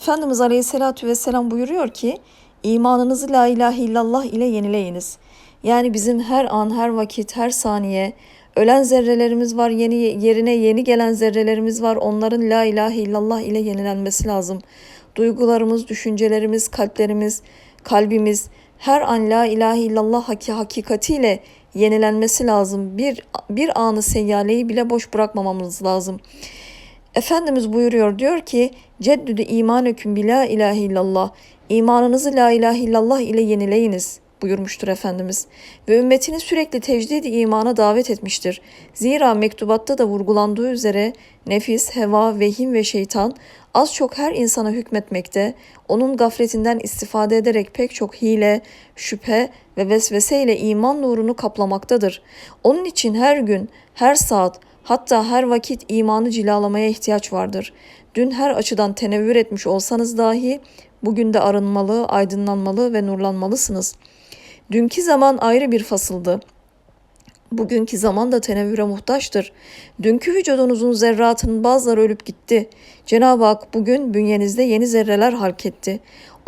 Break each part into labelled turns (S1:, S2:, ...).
S1: Efendimiz Aleyhisselatü Vesselam buyuruyor ki imanınızı la ilahe illallah ile yenileyiniz. Yani bizim her an, her vakit, her saniye ölen zerrelerimiz var, yeni yerine yeni gelen zerrelerimiz var. Onların la ilahe illallah ile yenilenmesi lazım. Duygularımız, düşüncelerimiz, kalplerimiz, kalbimiz her an la ilahe illallah haki, hakikatiyle yenilenmesi lazım. Bir, bir anı seyyaleyi bile boş bırakmamamız lazım. Efendimiz buyuruyor diyor ki ceddüdü imanüküm bi la ilahe illallah. İmanınızı la ilahe illallah ile yenileyiniz buyurmuştur Efendimiz. Ve ümmetini sürekli tecdid imana davet etmiştir. Zira mektubatta da vurgulandığı üzere nefis, heva, vehim ve şeytan az çok her insana hükmetmekte, onun gafletinden istifade ederek pek çok hile, şüphe ve vesvese ile iman nurunu kaplamaktadır. Onun için her gün, her saat, Hatta her vakit imanı cilalamaya ihtiyaç vardır. Dün her açıdan tenevvür etmiş olsanız dahi bugün de arınmalı, aydınlanmalı ve nurlanmalısınız. Dünkü zaman ayrı bir fasıldı. Bugünkü zaman da tenevvüre muhtaçtır. Dünkü vücudunuzun zerratının bazıları ölüp gitti. Cenab-ı Hak bugün bünyenizde yeni zerreler halk etti.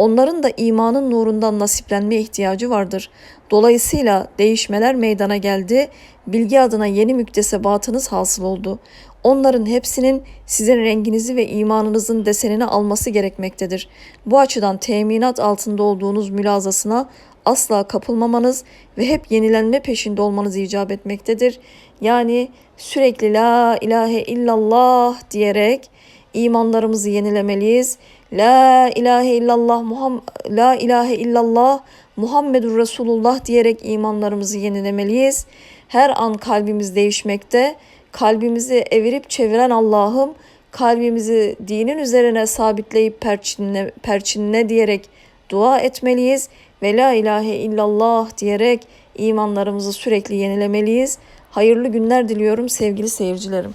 S1: Onların da imanın nurundan nasiplenmeye ihtiyacı vardır. Dolayısıyla değişmeler meydana geldi. Bilgi adına yeni müktesebatınız hasıl oldu. Onların hepsinin sizin renginizi ve imanınızın desenini alması gerekmektedir. Bu açıdan teminat altında olduğunuz mülazasına asla kapılmamanız ve hep yenilenme peşinde olmanız icap etmektedir. Yani sürekli la ilahe illallah diyerek imanlarımızı yenilemeliyiz. La ilahe illallah Muham La ilahe illallah Muhammedur Resulullah diyerek imanlarımızı yenilemeliyiz. Her an kalbimiz değişmekte. Kalbimizi evirip çeviren Allah'ım kalbimizi dinin üzerine sabitleyip perçinle, perçinle diyerek dua etmeliyiz ve la ilahe illallah diyerek imanlarımızı sürekli yenilemeliyiz. Hayırlı günler diliyorum sevgili seyircilerim.